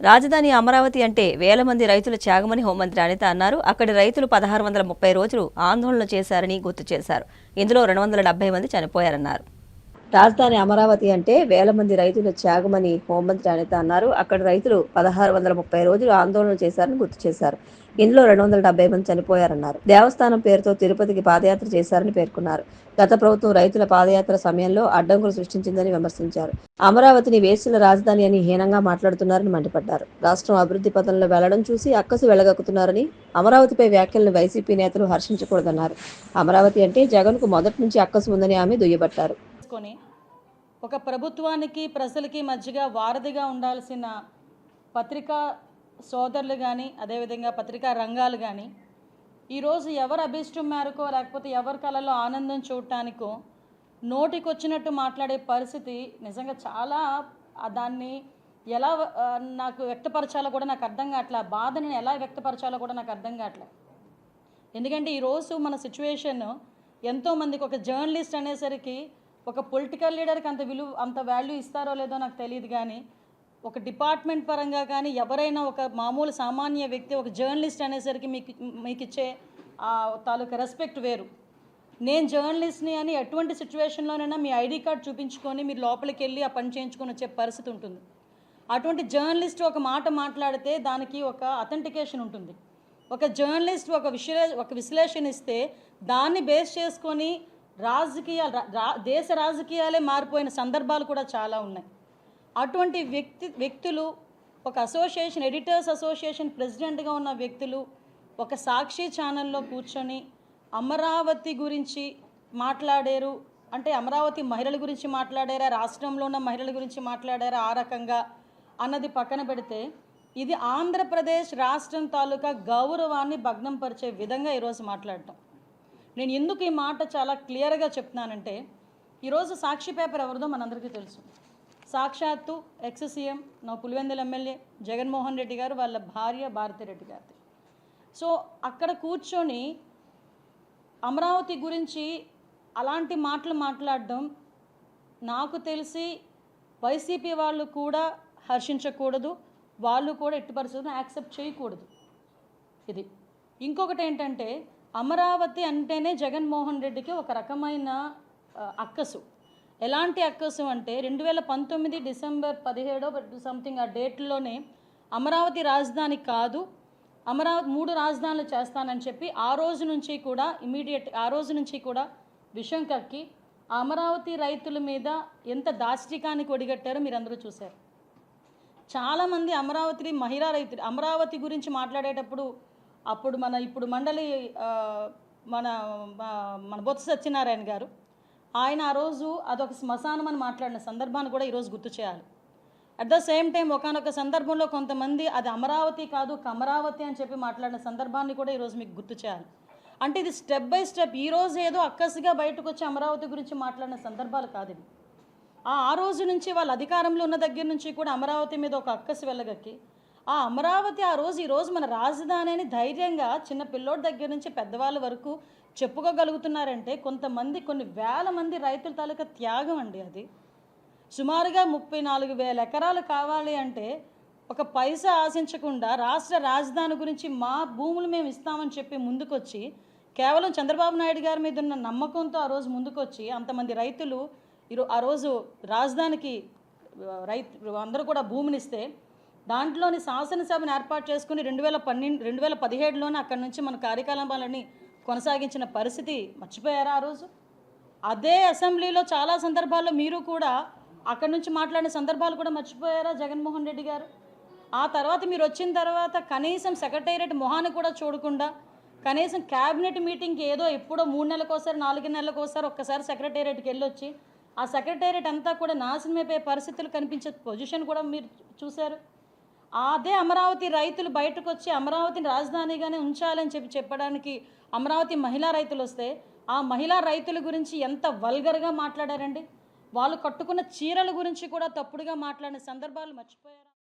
రాజధాని అమరావతి అంటే వేల మంది రైతుల త్యాగమని హోంమంత్రి అనిత అన్నారు. అక్కడి రైతులు పదహారు వందల ముప్పై రోజులు ఆందోళన చేశారని గుర్తు చేశారు. ఇందులో రెండు వందల డెబ్బై మంది చనిపోయారన్నారు. రాజధాని అమరావతి అంటే వేల మంది రైతుల త్యాగమని హోంమంత్రి అనిత అన్నారు. అక్కడ రైతులు పదహారు వందల ముప్పై రోజులు ఆందోళన చేశారని గుర్తు చేశారు. ఇందులో రెండు వందల డెబ్బై మంది చనిపోయారన్నారు. దేవస్థానం పేరుతో తిరుపతికి పాదయాత్ర చేశారని పేర్కొన్నారు. గత ప్రభుత్వం రైతుల పాదయాత్ర సమయంలో అడ్డంకులు సృష్టించిందని విమర్శించారు. అమరావతిని వేసుల రాజధాని అని హీనంగా మాట్లాడుతున్నారని మండిపడ్డారు. రాష్ట్రం అభివృద్ధి పథంలో వెళ్ళడం చూసి అక్కసు వెళ్ళగక్కుతున్నారని అమరావతిపై వ్యాఖ్యలను వైసీపీ నేతలు హర్షించకూడదన్నారు. అమరావతి అంటే జగన్కు మొదటి నుంచి అక్కసు ఉందని ఆమె దుయ్యబట్టారు. చేసుకొని ఒక ప్రభుత్వానికి ప్రజలకి మధ్యగా వారధిగా ఉండాల్సిన పత్రికా సోదరులు కానీ అదేవిధంగా పత్రికా రంగాలు కానీ ఈరోజు ఎవరు అభిష్టం మేరకో లేకపోతే ఎవరి కళలో ఆనందం చూడటానికో నోటికొచ్చినట్టు మాట్లాడే పరిస్థితి నిజంగా చాలా దాన్ని ఎలా నాకు వ్యక్తపరచాలో కూడా నాకు అర్థం కావట్లే. ఆ బాధని ఎలా వ్యక్తపరచాలో కూడా నాకు అర్థం కావట్లే. ఎందుకంటే ఈరోజు మన సిచ్యువేషన్ ఎంతోమందికి ఒక జర్నలిస్ట్ అనేసరికి ఒక పొలిటికల్ లీడర్కి అంత విలువ అంత వాల్యూ ఇస్తారో లేదో నాకు తెలియదు కానీ ఒక డిపార్ట్మెంట్ పరంగా కానీ ఎవరైనా ఒక మామూలు సామాన్య వ్యక్తి ఒక జర్నలిస్ట్ అనేసరికి మీకు మీకు ఇచ్చే ఆ తాలూకా రెస్పెక్ట్ వేరు. నేను జర్నలిస్ట్ని అని ఎటువంటి సిచ్యువేషన్లోనైనా మీ ఐడి కార్డ్ చూపించుకొని మీరు లోపలికి వెళ్ళి ఆ పని చేయించుకొని వచ్చే పరిస్థితి ఉంటుంది. అటువంటి జర్నలిస్ట్ ఒక మాట మాట్లాడితే దానికి ఒక అథెంటికేషన్ ఉంటుంది. ఒక జర్నలిస్ట్ ఒక విశ్లే ఒక విశ్లేషణ ఇస్తే దాన్ని బేస్ చేసుకొని రాజకీయాలు రా- దేశ రాజకీయాలే మారిపోయిన సందర్భాలు కూడా చాలా ఉన్నాయి. అటువంటి వ్యక్తి వ్యక్తులు ఒక అసోసియేషన్ ఎడిటర్స్ అసోసియేషన్ ప్రెసిడెంట్గా ఉన్న వ్యక్తులు ఒక సాక్షి ఛానల్లో కూర్చొని అమరావతి గురించి మాట్లాడారు. అంటే అమరావతి మహిళల గురించి మాట్లాడారా? రాష్ట్రంలో ఉన్న మహిళల గురించి మాట్లాడారా ఆ రకంగా అన్నది పక్కన పెడితే ఇది ఆంధ్రప్రదేశ్ రాష్ట్రం తాలూకా గౌరవాన్ని భగ్నం పరిచే విధంగా ఈరోజు మాట్లాడటం. నేను ఎందుకు ఈ మాట చాలా క్లియర్గా చెప్తున్నానంటే ఈరోజు సాక్షి పేపర్ ఎవరిదో మనందరికీ తెలుసు. సాక్షాత్తు ఎక్స్ సీఎం నా పులివెందుల ఎమ్మెల్యే జగన్మోహన్ రెడ్డి గారు వాళ్ళ భార్య భారతిరెడ్డి గారిది. సో అక్కడ కూర్చొని అమరావతి గురించి అలాంటి మాటలు మాట్లాడడం నాకు తెలిసి వైసీపీ వాళ్ళు కూడా హర్షించకూడదు వాళ్ళు కూడా ఎట్టి పరిస్థితులను యాక్సెప్ట్ చేయకూడదు. ఇది. ఇంకొకటి ఏంటంటే అమరావతి అంటేనే జగన్మోహన్ రెడ్డికి ఒక రకమైన అక్కసు. ఎలాంటి అక్కసు అంటే రెండు వేల పంతొమ్మిది డిసెంబర్ పదిహేడో సంథింగ్ ఆ డేట్లోనే అమరావతి రాజధాని కాదు అమరావతి మూడు రాజధానులు చేస్తానని చెప్పి ఆ రోజు నుంచి కూడా ఇమీడియట్ ఆ రోజు నుంచి కూడా విషం కక్కి అమరావతి రైతుల మీద ఎంత దాష్టికానికి ఒడిగట్టారో మీరు అందరూ చూశారు. చాలామంది అమరావతి మహిళా రైతులు అమరావతి గురించి మాట్లాడేటప్పుడు అప్పుడు మన ఇప్పుడు మండలి మన మన బొత్స సత్యనారాయణ గారు ఆయన ఆ రోజు అదొక శ్మశానం అని మాట్లాడిన సందర్భాన్ని కూడా ఈరోజు గుర్తు చేయాలి. అట్ ద సేమ్ టైం ఒకనొక సందర్భంలో కొంతమంది అది అమరావతి కాదు కమరావతి అని చెప్పి మాట్లాడిన సందర్భాన్ని కూడా ఈరోజు మీకు గుర్తు చేయాలి. అంటే ఇది స్టెప్ బై స్టెప్ ఈ రోజు ఏదో అక్కసిగా బయటకు వచ్చి అమరావతి గురించి మాట్లాడిన సందర్భాలు కాదు ఇవి. ఆ ఆ రోజు నుంచి వాళ్ళ అధికారంలో ఉన్న దగ్గర నుంచి కూడా అమరావతి మీద ఒక అక్కసి వెళ్ళగక్కి ఆ అమరావతి ఆ రోజు ఈరోజు మన రాజధాని అని ధైర్యంగా చిన్న పిల్లోడి దగ్గర నుంచి పెద్దవాళ్ళ వరకు చెప్పుకోగలుగుతున్నారంటే కొంతమంది కొన్ని వేల మంది రైతుల తాలూకా త్యాగం అండి అది. సుమారుగా ముప్పై నాలుగు వేల ఎకరాలు కావాలి అంటే ఒక పైసా ఆశించకుండా రాష్ట్ర రాజధాని గురించి మా భూములు మేము ఇస్తామని చెప్పి ముందుకొచ్చి కేవలం చంద్రబాబు నాయుడు గారి మీద ఉన్న నమ్మకంతో ఆ రోజు ముందుకొచ్చి అంతమంది రైతులు ఈరో ఆ రోజు రాజధానికి రైతు అందరూ కూడా భూమినిస్తే దాంట్లోని శాసనసభను ఏర్పాటు చేసుకుని రెండు వేల పన్నెండు రెండు వేల పదిహేడులోనే అక్కడి నుంచి మన కార్యకలాపాలని కొనసాగించిన పరిస్థితి మర్చిపోయారా ఆ రోజు? అదే అసెంబ్లీలో చాలా సందర్భాల్లో మీరు కూడా అక్కడి నుంచి మాట్లాడిన సందర్భాలు కూడా మర్చిపోయారా జగన్మోహన్ రెడ్డి గారు? ఆ తర్వాత మీరు వచ్చిన తర్వాత కనీసం సెక్రటేరియట్ మొహాన్ని కూడా చూడకుండా కనీసం క్యాబినెట్ మీటింగ్కి ఏదో ఎప్పుడో మూడు నెలలకోసారి నాలుగు నెలలకోసారి ఒక్కసారి సెక్రటేరియట్కి వెళ్ళొచ్చి ఆ సెక్రటేరియట్ అంతా కూడా నాశనమైపోయే పరిస్థితులు కనిపించే పొజిషన్ కూడా మీరు చూశారు? అదే అమరావతి రైతులు బయటకు వచ్చి అమరావతిని రాజధానిగానే ఉంచాలని చెప్పి చెప్పడానికి అమరావతి మహిళా రైతులు వస్తే ఆ మహిళా రైతుల గురించి ఎంత వల్గర్గా మాట్లాడారండి? వాళ్ళు కట్టుకున్న చీరల గురించి కూడా తప్పుడుగా మాట్లాడిన సందర్భాలు మర్చిపోయారు?